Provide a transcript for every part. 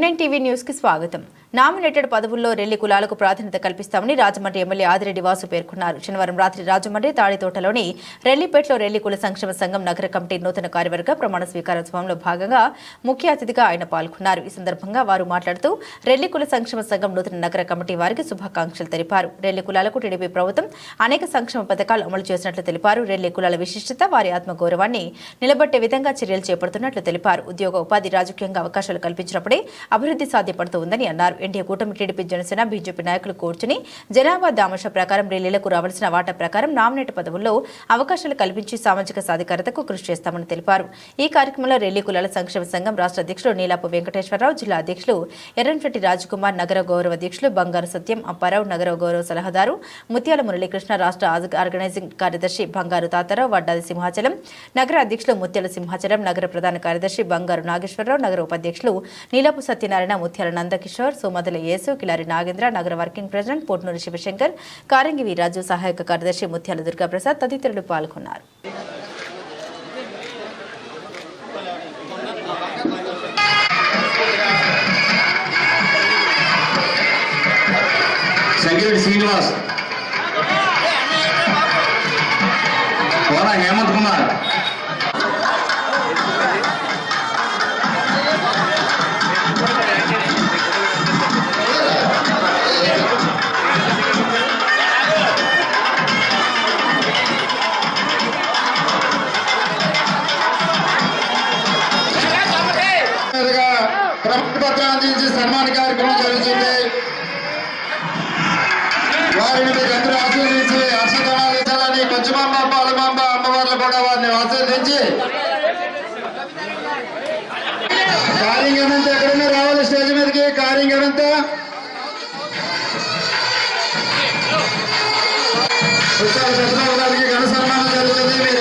NNTV న్యూస్కి స్వాగతం. Nominated పదవుల్లో రెల్లి కులాలకు ప్రాధాన్యత కల్పిస్తామని రాజమండ్రి ఎమ్మెల్యే ఆదిరెడ్డి వాసు పేర్కొన్నారు. శనివారం రాత్రి రాజమండ్రి తాడితోటలోని రెల్లిపేటలో రెల్లి కుల సంక్షేమ సంఘం నగర కమిటీ నూతన కార్యవర్గ ప్రమాణ స్వీకారోత్సవంలో భాగంగా ముఖ్య అతిథిగా ఆయన పాల్గొన్నారు. ఈ సందర్భంగా వారు మాట్లాడుతూ రెల్లి కుల సంక్షేమ సంఘం నూతన నగర కమిటీ వారికి శుభాకాంక్షలు తెలిపారు. రెల్లి కులాలకు టీడీపీ ప్రభుత్వం అనేక సంక్షేమ పథకాలు అమలు చేసినట్లు తెలిపారు. రెల్లి కులాల విశిష్టత వారి ఆత్మగౌరవాన్ని నిలబెట్టే విధంగా చర్యలు చేపడుతున్నట్లు తెలిపారు. ఉద్యోగ ఉపాధి రాజకీయంగా అవకాశాలు కల్పించినప్పుడే అభివృద్ధి సాధ్యపడుతుందని అన్నారు. ఎన్డీఏ కూటమి టీడీపీ జనసేన బీజేపీ నాయకులు కూర్చుని జనాభా దామశ ప్రకారం ఢిల్లీలకు రావాల్సిన వాటా ప్రకారం నామినేట్ పదవుల్లో అవకాశాలు కల్పించి సామాజిక సాధికారతకు కృషి చేస్తామని తెలిపారు. ఈ కార్యక్రమంలో రెల్లి కులాల సంక్షేమ సంఘం రాష్ట్ర అధ్యక్షుడు నీలాపు వెంకటేశ్వరరావు జిల్లా అధ్యక్షులు ఎర్రంశెట్టి రాజకుమార్ నగర గౌరవ అధ్యక్షులు బంగారు సత్యం అప్పారావు నగర గౌరవ సలహాదారు ముత్యాల మురళీకృష్ణ రాష్ట్ర ఆర్గనైజింగ్ కార్యదర్శి బంగారు తాతారావు వడ్డాది సింహాచలం నగర అధ్యక్షులు ముత్యాల సింహాచలం నగర ప్రధాన కార్యదర్శి బంగారు నాగేశ్వరరావు నగర ఉపాధ్యక్షులు నీలాపు సత్యం సత్యనారాయణ ముత్యాల నందకిషోర్ సోమదల యేసు కిలారి నాగేంద్ర నగర వర్కింగ్ ప్రెసిడెంట్ పోట్నూరి శివశంకర్ కారంగి వీరాజు సహాయక కార్యదర్శి ముత్యాల దుర్గాప్రసాద్ తదితరులు పాల్గొన్నారు. శ్రీనివాస్ కోన హేమంత్ కుమార్. ప్రమాణ పత్రం అందించి సన్మాన కార్యక్రమం జరుగుతుంది. వారిని మీరు అందరూ ఆశీర్వదించి హర్షధ్వానాలు కొంచెమమ్మ పాలమాంబ అమ్మవార్లు కూడా వారిని ఆశీర్వదించి. కార్యంగనంతా ఎక్కడన్నా రావాలి స్టేజ్ మీదకి. కార్యంగనంతా ఉత్సవ సత్యనారాయణ గారికి ఘన సన్మానం జరుగుతుంది. మీరు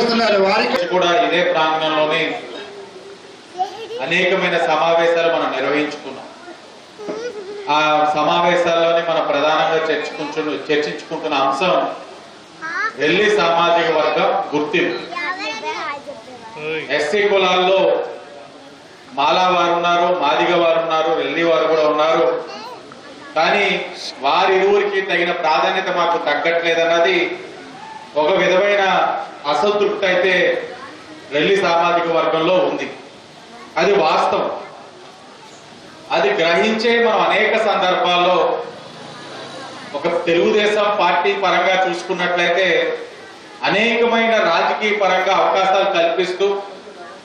చేస్తున్నారు. వారికి కూడా ఇదే ప్రాంగణంలోనే అనేకమైన సమావేశాలు మనం నిర్వహించుకున్నాం. ఆ సమావేశాల్లోనే మనం ప్రధానంగా చర్చించు చర్చించుకుంటున్న అంశం రెల్లి సామాజిక వర్గం గుర్తింపు. ఎస్సీ కులాల్లో మాలా వారు ఉన్నారు మాదిగ వారు ఉన్నారు రెల్లి వారు కూడా ఉన్నారు. కానీ వారి ఊరికి తగిన ప్రాధాన్యత మాకు తగ్గట్లేదన్నది ఒక విధమైన అసంతృప్తి అయితే రెల్లి సామాజిక వర్గంలో ఉంది. అది వాస్తవం. అది గ్రహించే మనం అనేక సందర్భాల్లో ఒక తెలుగుదేశం పార్టీ పరంగా చూసుకున్నట్లయితే అనేకమైన రాజకీయ పరంగా అవకాశాలు కల్పిస్తూ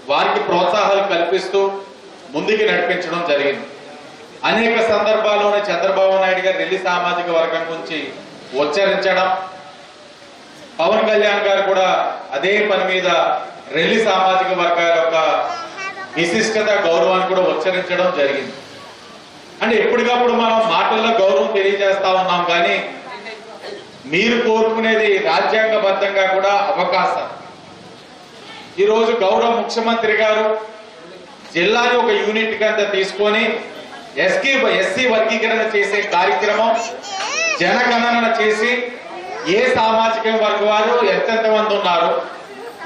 వారికి ప్రోత్సాహాలు కల్పిస్తూ ముందుకు నడిపించడం జరిగింది. అనేక సందర్భాల్లోనే చంద్రబాబు నాయుడు గారు ఢిల్లీ సామాజిక వర్గం గురించి ఉచ్చరించడం పవన్ కళ్యాణ్ గారు కూడా అదే పని మీద రెల్లి సామాజిక వర్గాల యొక్క విశిష్టత గౌరవాన్ని కూడా ఉచ్చరించడం జరిగింది. అంటే ఎప్పటికప్పుడు మనం మాటల్లో గౌరవం తెలియజేస్తా ఉన్నాం కానీ మీరు కోరుకునేది రాజ్యాంగబద్ధంగా కూడా అవకాశం. ఈరోజు గౌరవ ముఖ్యమంత్రి గారు జిల్లాని ఒక యూనిట్ కింద తీసుకొని ఎస్కీ ఎస్సీ వర్గీకరణ చేసే కార్యక్రమం జనగణన చేసి ఏ సామాజిక వర్గ వారు ఎంతెంత మంది ఉన్నారు?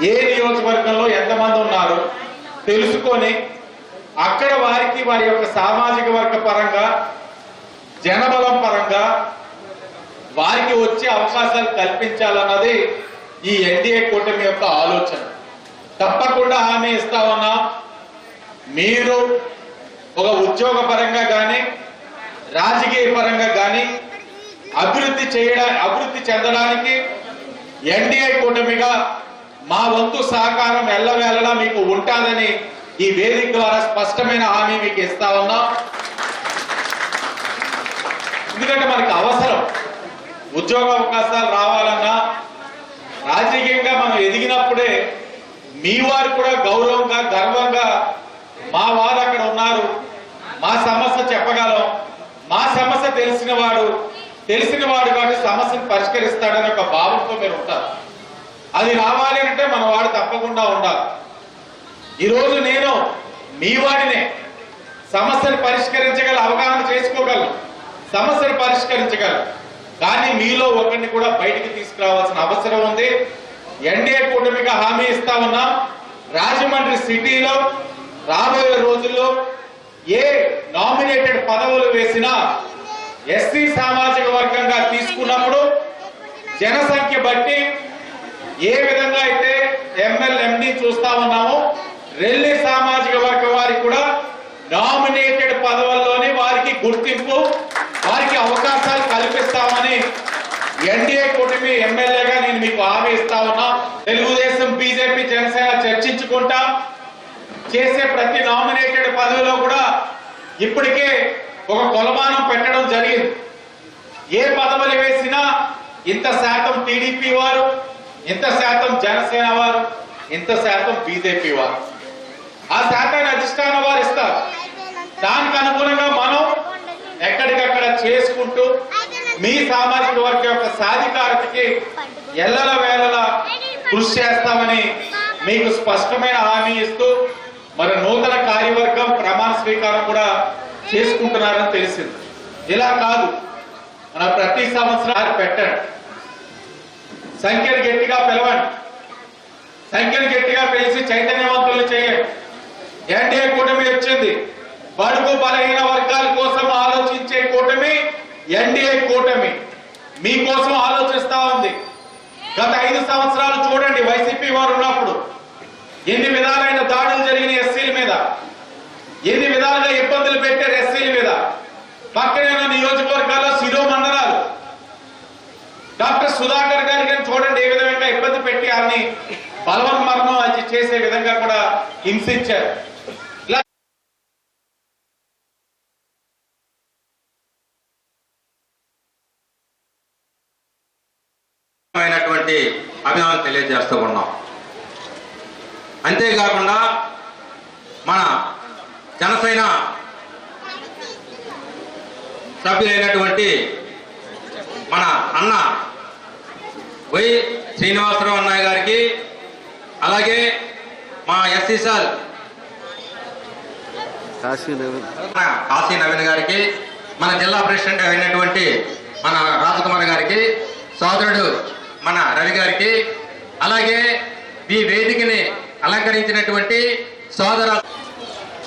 ఏ నియోజకవర్గంలో ఎంతమంది ఉన్నారు? తెలుసుకొని అక్కడ వారికి వారి యొక్క సామాజిక వర్గ పరంగా జనబలం పరంగా వారికి వచ్చే అవకాశాలు కల్పించాలన్నది ఈ ఎన్డీఏ కూటమి యొక్క ఆలోచన. తప్పకుండా హామీ ఇస్తా ఉన్నా. మీరు ఒక ఉద్యోగ పరంగా కానీ రాజకీయ పరంగా కానీ అభివృద్ధి చేయడా అభివృద్ధి చెందడానికి ఎన్డీఏ కూటమిగా మా వంతు సహకారం ఎల్లవేళలా మీకు ఉంటాదని ఈ వేదిక ద్వారా స్పష్టమైన హామీ మీకు ఇస్తా ఉన్నాం. ఎందుకంటే మనకు అవసరం. ఉద్యోగ అవకాశాలు రావాలన్నా రాజకీయంగా మనం ఎదిగినప్పుడే మీ వారు కూడా గౌరవంగా గర్వంగా మా వారు అక్కడ ఉన్నారు. మా సమస్య చెప్పగలం. మా సమస్య తెలిసిన వాడు తెలిసిన వాడు కానీ సమస్యను పరిష్కరిస్తాడని ఒక భావంతో మీరు ఉంటారు అది రావాలి అంటే మన వాడు తప్పకుండా ఉండాలి. ఈరోజు నేను మీ వాడినే సమస్యను పరిష్కరించగల అవగాహన చేసుకోగలను. సమస్యను పరిష్కరించగలను. కానీ మీలో ఒకరిని కూడా బయటికి తీసుకురావాల్సిన అవసరం ఉంది. ఎన్డీఏ కూటమిగా హామీ ఇస్తా ఉన్నాం. రాజమండ్రి సిటీలో రాబోయే రోజుల్లో ఏ నామినేటెడ్ పదవులు వేసినా ఎస్సీ సామాజిక వర్గంగా తీసుకున్నప్పుడు జనసంఖ్య బట్టి ఏ విధంగా అయితే ఎంఎల్ చూస్తా ఉన్నామో రెల్లి సామాజిక వర్గ వారికి కూడా నామినేటెడ్ పదవుల్లోనే వారికి గుర్తింపు వారికి అవకాశాలు కల్పిస్తామని ఎన్డీఏ కూటమి ఎమ్మెల్యేగా నేను మీకు హామీ ఇస్తా ఉన్నా. తెలుగుదేశం బీజేపీ జనసేన చర్చించుకుంటా. చేసే ప్రతి నామినేటెడ్ పదవిలో కూడా ఇప్పటికే ఒక కొలమానం పెట్టడం జరిగింది. ఏ పదవులు వేసినా ఇంత శాతం టీడీపీ వారు ఇంత శాతం జనసేన వారు ఇంత శాతం బీజేపీ వారు. ఆ శాతాన్ని అధిష్టాన వారు ఇస్తారు. దానికి అనుగుణంగా మనం ఎక్కడికక్కడ చేసుకుంటూ మీ సామాజిక వర్గం యొక్క సాధికారతకి ఎల్లల వేళలా కృషి చేస్తామని మీకు స్పష్టమైన హామీ ఇస్తూ మరి నూతన కార్యవర్గం ప్రమాణ స్వీకారం కూడా చేసుకుంటున్నారని తెలిసింది. ఇలా కాదు. మన ప్రతి సంవత్సరం పెట్టండి. సంఖ్యను గట్టిగా పిలవండి. సంఖ్యను గట్టిగా పిలిచి చైతన్యవంతులు చేయండి. ఎన్డీఏ కూటమి వచ్చింది. బడుగు బలహీన వర్గాల కోసం ఆలోచించే కూటమి ఎన్డీఏ కూటమి. మీకోసం ఆలోచిస్తా ఉంది. గత ఐదు సంవత్సరాలు చూడండి వైసీపీ వారు ఉన్నప్పుడు. ఎన్ని విధాలైన దాడులు జరిగిన ఎస్సీల మీద. ఎన్ని విధాలు ఇబ్బందులు పెట్టారు ఎస్సీల మీద పక్కనే ఉన్న నియోజకవర్గాల్లో శిరో మండలాలు డాక్టర్ సుధాకర్ గారి గారిని చూడండి ఏ విధంగా గారిని బలవన్ మరణం అది చేసే విధంగా కూడా హింసించారు. అయినటువంటి అభిమానం తెలియజేస్తూ ఉన్నాం. అంతేకాకుండా మన జనసేన సభ్యులైనటువంటి మన అన్న వై శ్రీనివాసరావు అన్నయ్య గారికి అలాగే మా ఎస్సీసాల్ మన కాశీ నవీన్ గారికి మన జిల్లా ప్రెసిడెంట్ అయినటువంటి మన రాజకుమార్ గారికి సోదరుడు మన రవి గారికి అలాగే ఈ వేదికని అలంకరించినటువంటి సోదర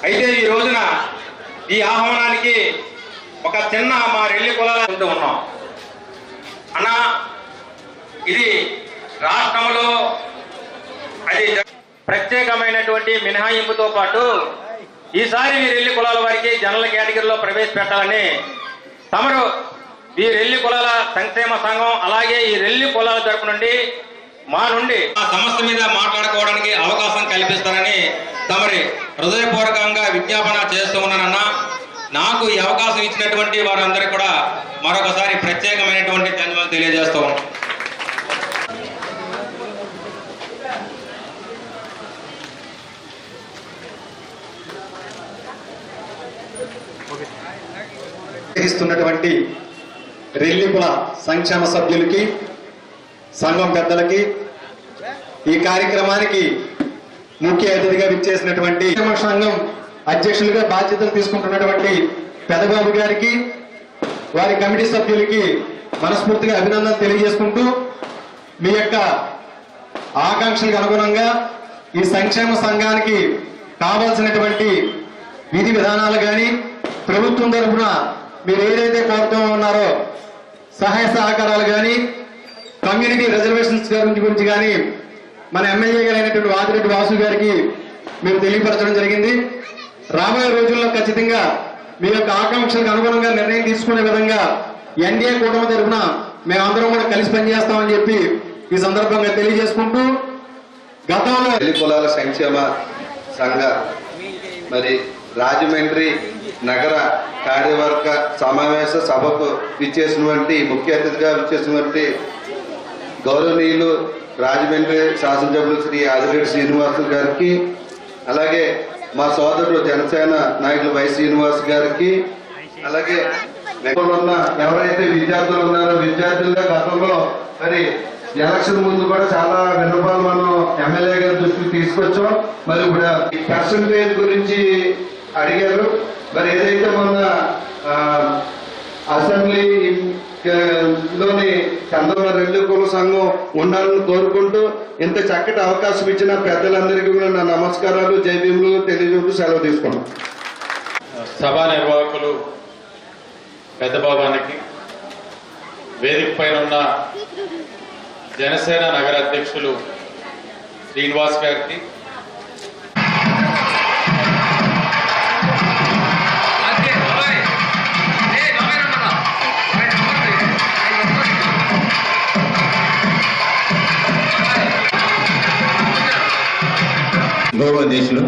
అయితే ఈ రోజున ఈ ఆహ్వానానికి ఒక చిన్న మా రెల్లి కులాలు ఉంటూ ఉన్నాం. అన్న ఇది రాష్ట్రంలో అది ప్రత్యేకమైనటువంటి మినహాయింపుతో పాటు ఈసారి వీరెల్లి రెల్లి కులాల వారికి జనరల్ కేటగిరీలో ప్రవేశపెట్టాలని తమరు ఈ రెల్లి కులాల సంక్షేమ సంఘం అలాగే ఈ రెల్లి కులాల తరపు నుండి మా నుండి ఆ సమస్య మీద మాట్లాడుకోవడానికి అవకాశం కల్పిస్తారని తమరి హృదయపూర్వకంగా విజ్ఞాపన చేస్తూ ఉన్నానన్న నాకు ఈ అవకాశం ఇచ్చినటువంటి వారందరికీ కూడా మరొకసారి ప్రత్యేకమైనటువంటి ధన్యవాదాలు తెలియజేస్తూ నిర్వహిస్తున్నటువంటి రెల్లిపుల సంక్షేమ సభ్యులకి సంఘం పెద్దలకి ఈ కార్యక్రమానికి ముఖ్య అతిథిగా విచ్చేసినటువంటి సంఘం అధ్యక్షులుగా బాధ్యతలు తీసుకుంటున్నటువంటి పెదబాబు గారికి వారి కమిటీ సభ్యులకి మనస్ఫూర్తిగా అభినందనలు తెలియజేసుకుంటూ మీ యొక్క ఆకాంక్షలకు అనుగుణంగా ఈ సంక్షేమ సంఘానికి కావాల్సినటువంటి విధి విధానాలు కానీ ప్రభుత్వం తరఫున మీరు ఏదైతే కోరుతూ ఉన్నారో సహాయ సహకారాలు కానీ కమ్యూనిటీ రిజర్వేషన్స్ గురించి కానీ మన ఎమ్మెల్యే గారు అయినటువంటి వాదిరెడ్డి వాసు గారికి మేము తెలియపరచడం జరిగింది. రాబోయే రోజుల్లో ఖచ్చితంగా మీ యొక్క ఆకాంక్షలకు అనుగుణంగా నిర్ణయం తీసుకునే విధంగా ఎన్డీఏ కూటమి తరఫున మేమందరం కూడా కలిసి పనిచేస్తామని చెప్పి ఈ సందర్భంగా తెలియజేసుకుంటూ గతంలో కులాల సంక్షేమ సంఘ మరి రాజమండ్రి నగర కార్యవర్గ సమావేశ సభకు విచ్చేసినటువంటి ముఖ్య అతిథిగా విచ్చేసినటువంటి గౌరవనీయులు రాజమండ్రి శాసనసభ్యులు శ్రీ ఆదిరెడ్డి శ్రీనివాసులు గారికి అలాగే మా సోదరుడు జనసేన నాయకులు వై శ్రీనివాస్ గారికి అలాగే ఉన్న ఎవరైతే విద్యార్థులు ఉన్నారో విద్యార్థులుగా గతంలో మరి ఎలక్షన్ ముందు కూడా చాలా విన్నపాలు మనం ఎమ్మెల్యే గారి దృష్టికి తీసుకొచ్చాం. మరి ఇప్పుడు పర్సంటేజ్ గురించి అడిగారు. మరి ఏదైతే మొన్న అసెంబ్లీ లోని చంద్రబాబు రెడ్డి కుల సంఘం ఉండాలని కోరుకుంటూ ఇంత చక్కటి అవకాశం ఇచ్చిన పెద్దలందరికీ కూడా నా నమస్కారాలు జై భీములు తెలియజేస్తూ సెలవు తీసుకున్నాం సభా నిర్వాహకులు పెద్దబాబానికి వేదిక పైన ఉన్న జనసేన నగర అధ్యక్షులు శ్రీనివాస్ గారికి గౌరవ అధ్యక్షులు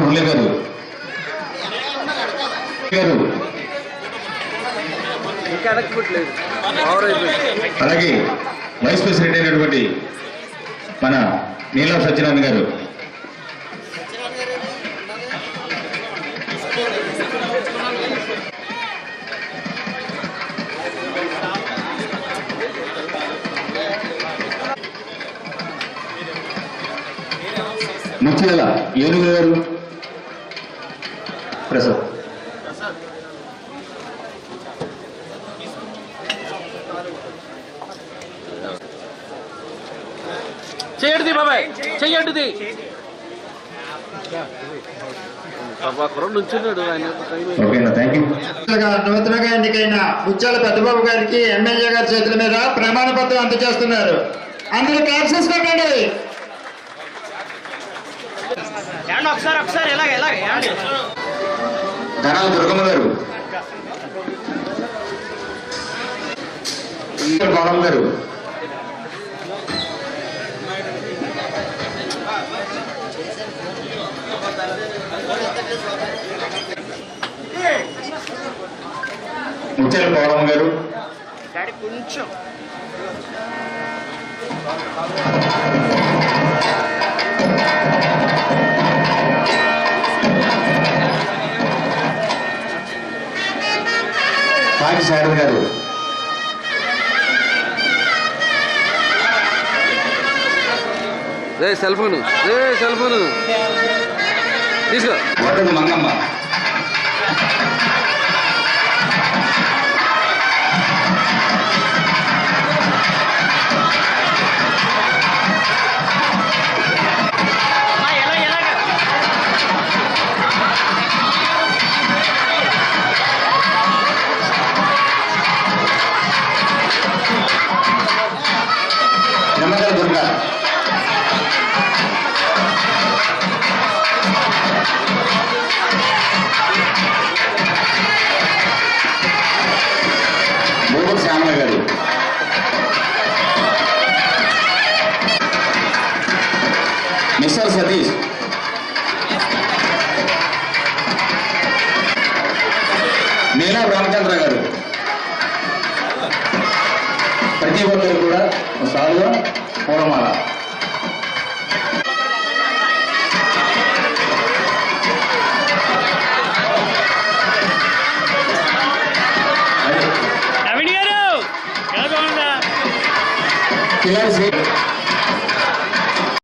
మురళి గారు. గారు. అలాగే వైస్ ప్రెసిడెంట్ అయినటువంటి మన నీలం సత్యనారాయణ గారు. ముఖ్యాల ఏనుగు గారు ప్రసాద్. చేయడిది బాబాయ్ చెయ్యండిది నూతనంగా ఎన్నికైన ముత్యాల పెద్దబాబు గారికి ఎమ్మెల్యే గారి చేతుల మీద ప్రమాణ పత్రం అందజేస్తున్నారు. అందరూ ఎలాగ ఏమండి ధనాల దుర్గమ్మ గారు. గౌరవ్ గారు. ముత్యాల గౌరమ్మ గారు. కొంచెం. పాటి శారద గారు. రే సెల్ ఫోన్. రే సెల్ ఫోన్. తీసుకో వడ్డది మంగమ్మ నీలా రామచంద్ర గారు. ప్రతి ఒక్కరు కూడా సాలుగా పూలమాల. కిలారి